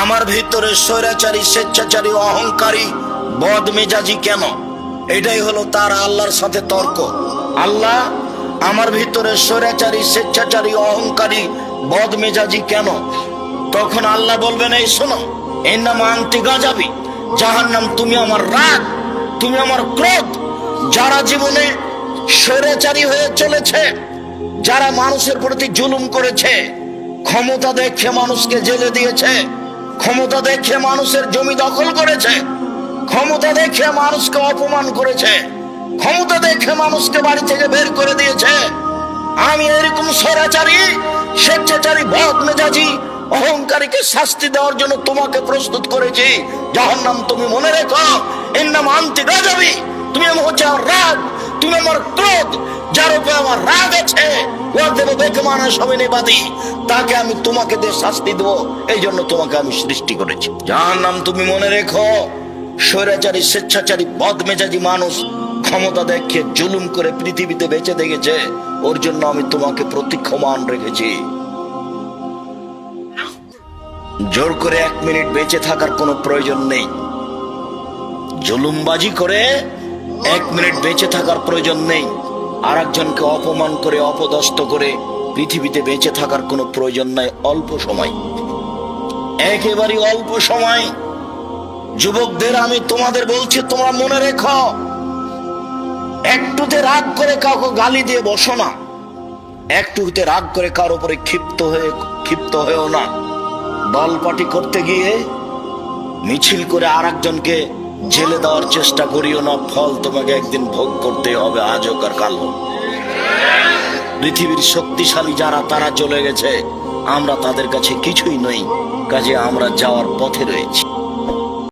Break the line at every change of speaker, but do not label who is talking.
আমার ভিতরে স্বৈরাচারী, স্বেচ্ছাচারী, অহংকারী বদ বদমেজাজি কেন? এটাই হলো তার আল্লাহর সাথে তর্ক। আল্লাহ, আমার ভিতরে স্বৈরাচারী, স্বেচ্ছাচারী, অহংকারী, বদমেজাজি কেন? তখন আল্লাহ বলবেন, এই শোনো এর নাম আন্তি গাজাবি যাহার নাম তুমি আমার রাগ, তুমি আমার ক্রোধ। যারা জীবনে স্বৈরাচারী হয়ে চলেছে, যারা মানুষের প্রতি জুলুম করেছে, ক্ষমতা দেখে মানুষকে জেলে দিয়েছে ক্ষমতা দেখে মানুষের জমি দখল করেছে। ক্ষমতা দেখে মানুষকে অপমান করেছে। ক্ষমতা দেখে মানুষকে বাড়ি থেকে বের করে দিয়েছে। আমি এরকম স্বৈরাচারী, স্বেচ্ছাচারী, বদ মেজাজি, অহংকারীকে শাস্তি দেওয়ার জন্য তোমাকে প্রস্তুত করেছি। যাহার নাম তুমি মনে রেখো এর নাম আন্তি গাজাবি, তুমি আমার হচ্ছে রাগ তুমি আমার ক্রোধ, যার উপরে আমার রাগ আছে। ওর দেব হবে তাকে আমি তোমাকে দিয়ে শাস্তি দেবো। এই জন্য তোমাকে আমি সৃষ্টি করেছি। যার নাম তুমি মনে রেখো, স্বৈরাচারী, স্বেচ্ছাচারী, বদমেজাজি মানুষ ক্ষমতা দেখে জুলুম করে পৃথিবীতে বেঁচে দেখেছে। ওর জন্য আমি তোমাকে প্রতীক্ষমান রেখেছি। জোর করে এক মিনিট বেঁচে থাকার কোনো প্রয়োজন নেই। জুলুমবাজি করে এক মিনিট বেঁচে থাকার প্রয়োজন নেই। আর একজনকে অপমান করে, অপদস্থ করে পৃথিবীতে বেঁচে থাকার কোনো প্রয়োজন নাই, অল্প সময়। একেবারে অল্প সময়। যুবকদের, আমি তোমাদের বলছি, তোমরা মনে রেখো। একটুতে রাগ করে কাউকে গালি দিয়ে বসো না। একটুতে রাগ করে কার উপরে ক্ষিপ্ত হয়ে, ক্ষিপ্ত হয়েও না। দল পার্টি করতে গিয়ে মিছিল করে আর একজনকে জেলে দেওয়ার চেষ্টা করিও না, ফল তোমাকে একদিন ভোগ করতে হবে, আজ হোক আর কাল হোক। পৃথিবীর শক্তিশালী যারা, তারা চলে গেছে। আমরা তাদের কাছে কিছুই নই, কাজে আমরা যাওয়ার পথে রয়েছি।